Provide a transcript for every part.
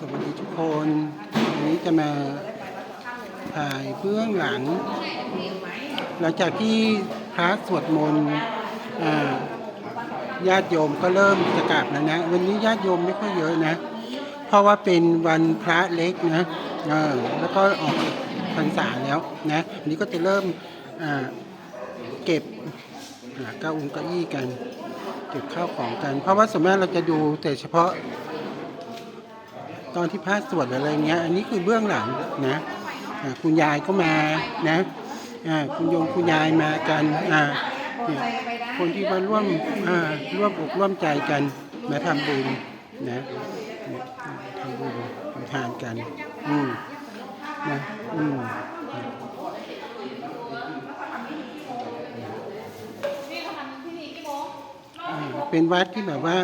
สวัสดีทุกคนวันนี้จะมาถ่ายเบื้องหลัง หลังจากที่พระสวดมนต์ญาติโยมก็เริ่มจะกลับแล้วนะ วันนี้ญาติโยมไม่ค่อยเยอะนะ เพราะว่าเป็นวันพระเล็กนะออแล้วก็ออกพรรษาแล้วนะวันนี้ก็จะเริ่มเก็บเก้าองค์เก้าอี้กัน เก็บข้าวของกัน เพราะว่าส่วนมากเราจะดูแต่เฉพาะ ตอนที่พระสวดอะไรเงี้ย อันนี้คือเบื้องหลังนะคุณยายก็มานะคุณโยมคุณยายมากันเนี่ยคนที่มาร่วมร่วมอกร่วมใจกันมาทำบุญนะทำบุญทานกัน อืมนะอืม อ่า เป็นวัดที่แบบว่า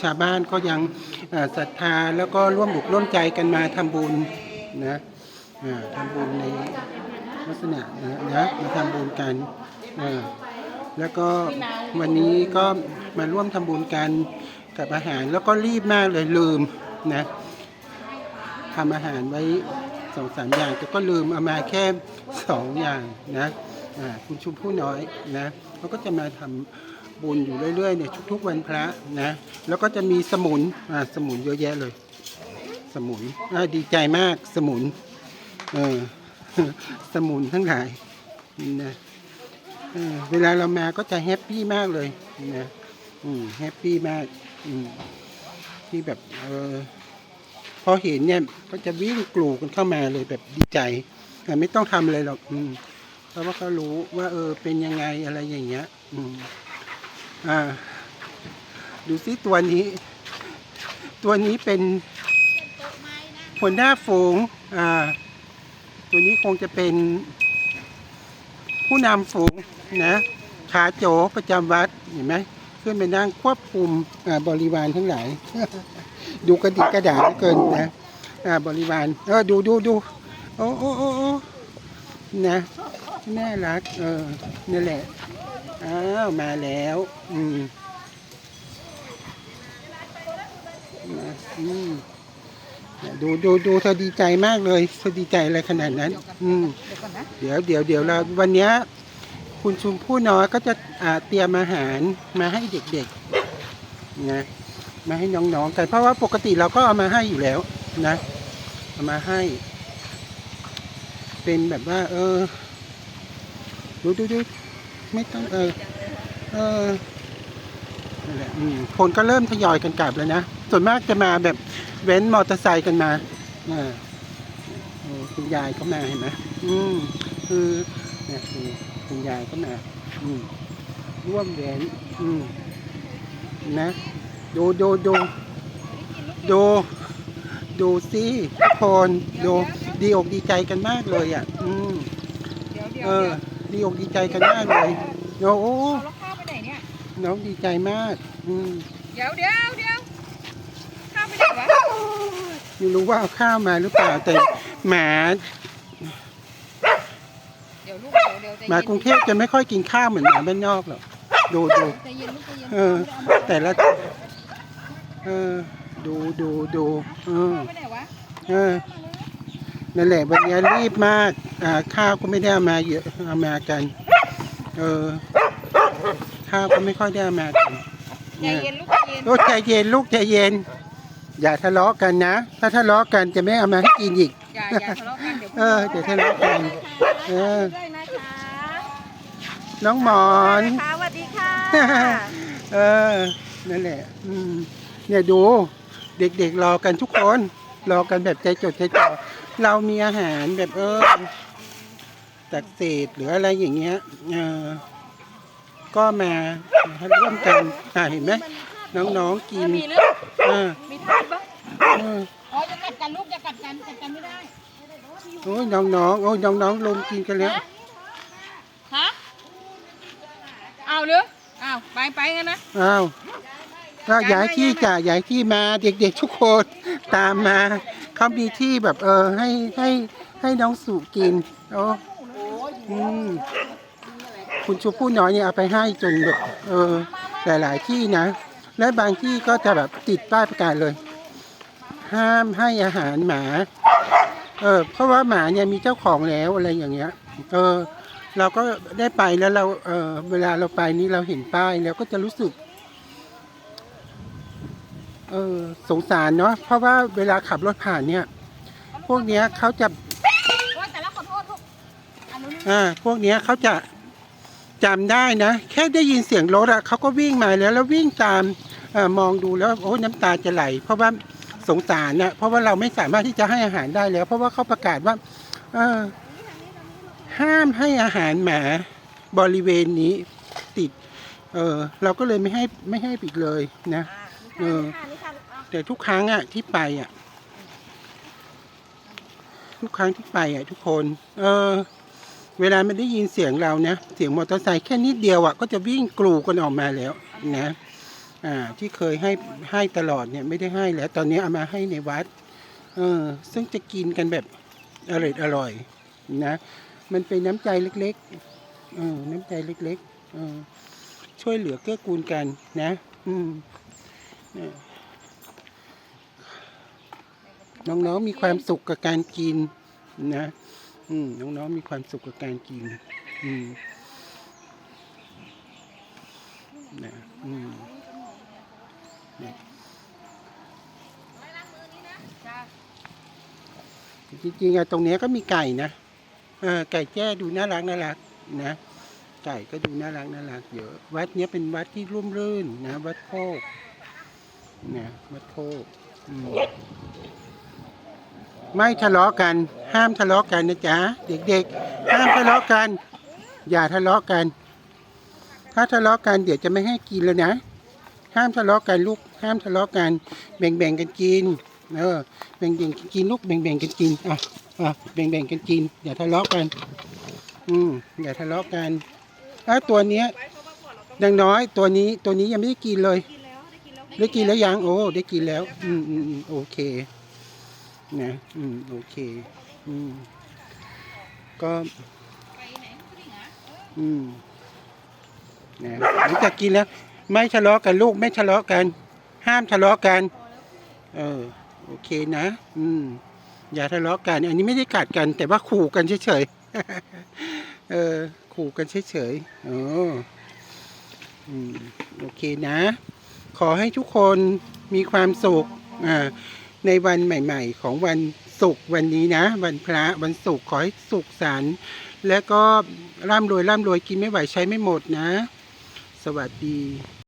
ชาวบ้านก็ยังศรัทธาแล้วก็ร่วมบุกร่วมใจกันมาทำบุญนะอ่าทำบุญในลักษณะนะนะมาทำบุญกันแล้วก็วันนี้ก็มาร่วมทำบุญกันกับอาหารแล้วก็รีบมากเลยลืมนะทำอาหารไว้สองสามอย่างแต่ก็ลืมเอามาแค่สองอย่างนะคุณชุมผู้น้อยนะเขาก็จะมาทำ บุญอยู่เรื่อยๆเนี่ยทุกๆวันพระนะแล้วก็จะมีสมุนอ่าสมุนเยอะแยะเลย สมุนอ่าดีใจมากสมุนเออสมุนทั้งหลายนะเออเวลาเรามาก็จะแฮปปี้มากเลยนะอืมแฮปปี้มากอืมที่แบบเออพอเห็นเนี่ยก็จะวิ่งกลูกันเข้ามาเลยแบบดีใจแต่ไม่ต้องทำอะไรหรอกอืมเพราะว่าเขารู้ว่าเออเป็นยังไงอะไรอย่างเงี้ย อืม อ่า ดูซิตัวนี้ ตัวนี้เป็นหัวหน้าฝูง อ่า ตัวนี้คงจะเป็นผู้นำฝูงนะขาโจประจำวัดเห็นไหมขึ้นไปนั่งควบคุมอ่าบริวารทั้งหลาย ดูกระดิกกระดาเหลือเกินนะอ่าบริวารเออดูดูดูโอ้โอ้โอ้โอ้นะน่ารักเออนี่แหละ อ้าวมาแล้ว อืมมาอืมดูดูดูเธอดีใจมากเลยเธอดีใจอะไรขนาดนั้น อืมเดี๋ยวเดี๋ยวเดี๋ยวเราวันเนี้ยคุณชุมผู้น้อยก็จะอ่าเตรียมอาหารมาให้เด็กๆนะมาให้น้องๆกันเพราะว่าปกติเราก็เอามาให้อยู่แล้วนะเอามาให้ เป็นแบบว่า เออ ดูดูดู ไม่ต้องเออเออนั่นแหละอืมคนก็เริ่มทยอยกันกลับแล้วนะ ส่วนมากจะมาแบบเว้นมอเตอร์ไซค์กันมาอ่าโอ้คุณยายก็มาเห็นไหมอืมคือเนี่ยคือคุณยายก็มาอืมร่วมเว้นอืมนะดูดูดูดูดูสิทุกคนดูดีอกดีใจกันมากเลยอะ อืมเดี๋ยวเดี๋ยวเออเดี๋ยวดีอกดีใจกันมากเลยโอ้โหแล้วข้าวไปไหนเนี่ยน้องดีใจมาก อืมเดี๋ยวเดี๋ยวเดี๋ยวข้าวไปไหนวะไม่รู้ว่าเอาข้าวมาหรือเปล่าแต่หมาเดี๋ยวลูกเดี๋ยวเดี๋ยวใจหเย็นมากรุงเทพจะไม่ค่อยกินข้าวเหมือนหมาบ้านนอกหรอกดูดูใจเย็นลูกใจเย็นเออ แต่ละเออดูดูดูเออข้าวไปไหนวะเออ นั่นแหละวันนี้รีบมากอ่าข้าวก็ไม่ได้เอามาเยอะเอามากัน เออ ข้าวก็ไม่ค่อยได้เอามากันใจเนี่ยเย็นลูกใจเย็นโอ้ใจเย็นลูกใจเย็น อย่าทะเลาะกันนะ ถ้าทะเลาะกันจะไม่เอามาให้กินอีกอย่าอย่าทะเลาะกันเดี๋ยวเออเดี๋ยวทะเลาะกันเออด้วยนะคะน้องหมอนค่ะสวัสดีค่ะเออนั่นแหละ อืมเนี่ยดู เด็กๆรอกันทุกคน รอกันแบบใจจดใจจ่อเรามีอาหารแบบเออจากเศษหรืออะไรอย่างเงี้ยเออก็มาร่วมกันอ่าเห็นไหมน้องๆกินมีเรื่องเออมีท่าปะเอออ๋อจะกัดกันลูกจะกัดกันกัดกันไม่ได้โอ้ยน้องๆโอ้ยน้องๆลงกินกันแล้วฮะเอาหรืออ้าวไปไปกันนะอ้าวก็ย้ายที่จ่าย้ายที่มาเด็กๆทุกคน ตามมาเขามีที่แบบเออให้ให้ให้น้องสุกินโอ้อืมคุณชูผู้น้อยเนี่ยเอาไปให้จนแบบเออหลาย ๆ ที่นะ และบางที่ก็จะแบบติดป้ายประกาศเลยหห้ามให้อาหารหมาเออเพราะว่าหมาเนี่ยมีเจ้าของแล้วอะไรอย่างเงี้ย เออ เราก็ได้ไปแล้วเราเออเวลาเราไปนี่เราเห็นป้ายแล้วก็จะรู้สึก เออสงสารเนาะเพราะว่าเวลาขับรถผ่านเนี่ย พวกเนี้ยเขาจะโอ้ยแต่ละขอโทษลูกอันนู้นอ่าพวกเนี้ยเขาจะจำได้นะ แค่ได้ยินเสียงรถอะเขาก็วิ่งมาแล้วแล้ววิ่งตามเออมองดูแล้วโอ้น้ำตาจะไหล เพราะว่าสงสารนะเพราะว่าเราไม่สามารถที่จะให้อาหารได้แล้ว เพราะว่าเขาประกาศว่าเออห้ามให้อาหารหมาบริเวณนี้ติด เออเราก็เลยไม่ให้ไม่ให้อีกเลยนะเออ แต่ทุกครั้งอะที่ไปอะทุกครั้งที่ไปอะทุกคน เออ เวลามันได้ยินเสียงเรานะเสียงมอเตอร์ไซค์แค่นิดเดียวอะก็จะวิ่งกรูกันออกมาแล้วนะอ่า ที่เคยให้ให้ตลอดเนี่ยไม่ได้ให้แล้ว ตอนนี้เอามาให้ในวัด เออ ซึ่งจะกินกันแบบอร่อยอร่อยนะมันเป็นน้ำใจเล็กๆเออน้ำใจเล็ก ๆ เออช่วยเหลือเกื้อกูลกันนะ อืม เนี่ย น้องๆมีความสุขกับการกินนะ อืมน้องๆมีความสุขกับการกิน อืมนะอืมนี่ยจ้าจริงๆอะตรงเนี้ยก็มีไก่นะเออไก่แจ้ดูน่ารักน่ารักนะไก่ก็ดูน่ารักน่ารักเยอะ วัดเนี้ยเป็นวัดที่ร่มรื่นนะ วัดโคกนะวัดโคกอืม ไม่ทะเลาะกัน ห้ามทะเลาะกันนะจ๊ะเด็กๆ ห้ามทะเลาะกัน อย่าทะเลาะกัน ถ้าทะเลาะกันเดี๋ยวจะไม่ให้กินแล้วนะ ห้ามทะเลาะกันลูก ห้ามทะเลาะกัน แบ่งๆกันกิน เออ แบ่งๆกันกินลูก แบ่งๆกันกิน อะ อะ แบ่งๆกันกิน อย่าทะเลาะกัน อืม อย่าทะเลาะกันถ้าตัวเนี้ยดังน้อยตัวนี้ตัวนี้ยังไม่ได้กินเลย ได้กินแล้วยัง โอ้ ได้กินแล้ว อืมอืมอืมโอเค นะอืมโอเค อืมก็อืมนะหลังจากกินแล้ว ไม่ทะเลาะกันลูกไม่ทะเลาะกัน ห้ามทะเลาะกัน เออ โอเคนะ อืม อย่าทะเลาะกัน อันนี้ไม่ได้กัดกัน แต่ว่าขู่กันเฉยๆเออ ขู่กันเฉยๆโออืม โอเคนะ ขอให้ทุกคนมีความสุข อ่า ในวันใหม่ ๆ ของวันศุกร์วันนี้นะ วันพระวันศุกร์ขอให้สุขสันต์และก็ร่ำรวยร่ำรวยกินไม่ไหวใช้ไม่หมดนะ สวัสดี